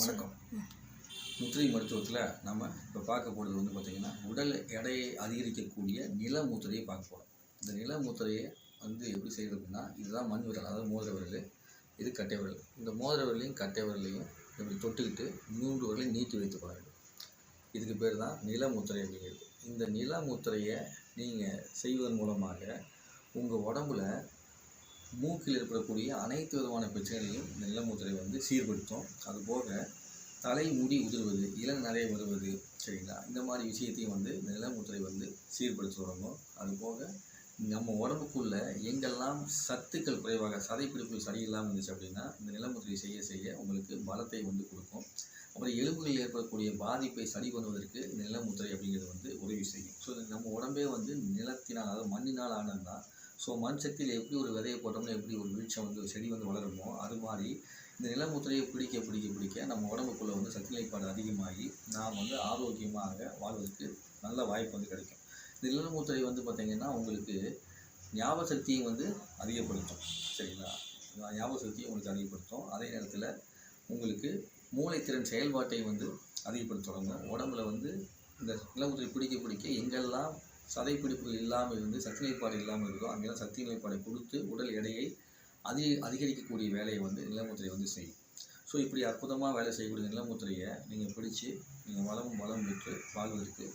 வணக்கம். முத்திரை மருத்துவத்தில் நம்ம இப்போ பார்க்க போகிறது வந்து பார்த்திங்கன்னா உடல் எடையை அதிகரிக்கக்கூடிய நில முத்திரையை பார்க்க போகிறோம் இந்த நில முத்திரையை வந்து எப்படி செய்யுது அப்படின்னா இதுதான் மண் விரல் அதாவது மோதிர விரல். இது கட்டை விரல். இந்த மோதிர விரலையும் கட்டை விரலையும் இப்படி தொட்டுக்கிட்டு மூன்று விரலையும் நீட்டி வைத்து பாருங்கள் இதுக்கு பேர் தான் நில முத்திரை அப்படிங்கிறது. இந்த நில முத்திரையை நீங்கள் செய்வதன் மூலமாக உங்கள் உடம்புல மூக்கில் ஏற்படக்கூடிய அனைத்து விதமான பிரச்சனைகளையும் இந்த நிலமுத்திரை வந்து சீர்படுத்தும். அதுபோக தலைமுடி உதிர்வது நிறைய வருவது சரிங்களா? இந்த மாதிரி விஷயத்தையும் வந்து நிலமுத்திரை வந்து சீர்படுத்தி தொடங்கும். அதுபோக நம்ம உடம்புக்குள்ள எங்கெல்லாம் சத்துக்கள் குறைவாக சதைப்பிடிப்பு சரியில்லாமல் இருந்துச்சு அப்படின்னா இந்த நிலமுத்திரை செய்ய செய்ய உங்களுக்கு பலத்தை வந்து கொடுக்கும். அப்புறம் எலும்புகளில் ஏற்படக்கூடிய பாதிப்பை சரி பண்ணுவதற்கு நிலமுத்திரை அப்படிங்கிறது வந்து உதவி செய்யும். ஸோ நம்ம உடம்பே வந்து நிலத்தினால் அதாவது மண்ணினால் ஆனது தான் ஸோ மண் சக்தியில் எப்படி ஒரு விதையை போட்டோம்னா எப்படி ஒரு வீழ்ச்சி வந்து செடி வந்து வளருமோ அது மாதிரி இந்த நிலமுத்திரையை பிடிக்க பிடிக்க பிடிக்க நம்ம உடம்புக்குள்ளே வந்து சக்தி நிலைப்பாடு அதிகமாகி நாம் வந்து ஆரோக்கியமாக வாழ்வதற்கு நல்ல வாய்ப்பு வந்து கிடைக்கும். இந்த நிலமுத்திரை வந்து பார்த்திங்கன்னா உங்களுக்கு ஞாபக சக்தியும் வந்து அதிகப்படுத்தும். சரிங்களா? ஞாபக சக்தியும் உங்களுக்கு அதிகப்படுத்தும். அதே நேரத்தில் உங்களுக்கு மூளைத்திறன் செயல்பாட்டை வந்து அதிகப்படுத்த தொடங்கும். உடம்புல வந்து இந்த நிலமுத்திரை பிடிக்க பிடிக்க எங்கெல்லாம் சதை பிடிப்பு இல்லாமல் இருந்து சக்தி நிலைப்பாடு இல்லாமல் இருக்கோ அங்கெல்லாம் சக்தி நிலைப்பாடை கொடுத்து உடல் எடையை அதிக அதிகரிக்கக்கூடிய வேலையை வந்து நிலமுத்திரை வந்து செய்யும். ஸோ இப்படி அற்புதமாக வேலை செய்யக்கூடிய நிலமுத்திரையை நீங்கள் பிடிச்சி நீங்கள் வளமும் வளம் பெற்று வாழ்வதற்கு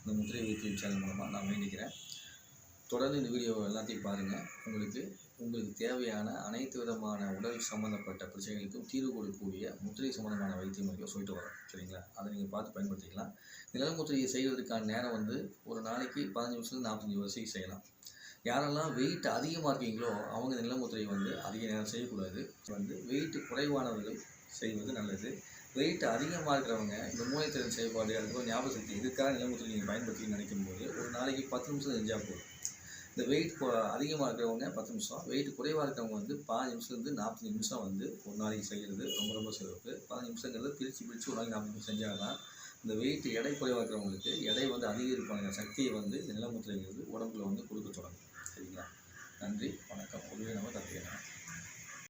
இந்த முத்திரை வைத்தியம் சேனல் மூலமாக நான் வேண்டிக்கிறேன். தொடர்ந்து இந்த வீடியோ எல்லாத்தையும் பாருங்கள் உங்களுக்கு உங்களுக்கு தேவையான அனைத்து விதமான உடல் சம்மந்தப்பட்ட பிரச்சனைகளுக்கும் தீர்வு கொடுக்கக்கூடிய முத்திரை சம்மந்தமான வைத்தியம் முறைகளை சொல்லிட்டு வரோம். சரிங்களா? அதை நீங்கள் பார்த்து பயன்படுத்திக்கலாம். நிலமுத்திரையை செய்வதற்கான நேரம் வந்து ஒரு நாளைக்கு பதினஞ்சு நிமிஷத்துலேருந்து நாற்பத்தஞ்சு வரைக்கும் செய்யலாம். யாரெல்லாம் வெயிட் அதிகமாக இருக்கீங்களோ அவங்க இந்த நிலமுத்திரையை வந்து அதிக நேரம் செய்யக்கூடாது. வந்து வெயிட் குறைவானவர்கள் செய்வது நல்லது. வெயிட் அதிகமாக இருக்கிறவங்க இந்த மூளைத்திறன் செயல்பாடு அதுக்கப்புறம் ஞாபக சக்தி இதுக்காக நிலமுத்திரை நீங்கள் பயன்படுத்தி நினைக்கும் போது ஒரு நாளைக்கு பத்து நிமிஷம் செஞ்சால் போதும். இந்த வெயிட் அதிகமாக இருக்கிறவங்க பத்து நிமிஷம். வெயிட் குறைவாக இருக்கிறவங்க வந்து பாஞ்சு நிமிஷத்துலேருந்து நாற்பது நிமிஷம் வந்து ஒரு நாளைக்கு செய்கிறது ரொம்ப ரொம்ப சிறப்பு. பதினஞ்சு நிமிஷங்கிறது பிரித்து பிரித்து ஒரு நாளைக்கு நாற்பது நிமிஷம் செஞ்சால் தான் இந்த வெயிட் எடை குறைவாக இருக்கிறவங்களுக்கு எடை வந்து அதிகரிப்பான சக்தியை வந்து இந்த நிலமுத்திரைங்கிறது உடம்புல வந்து கொடுக்க தொடங்கும். சரிங்களா? நன்றி.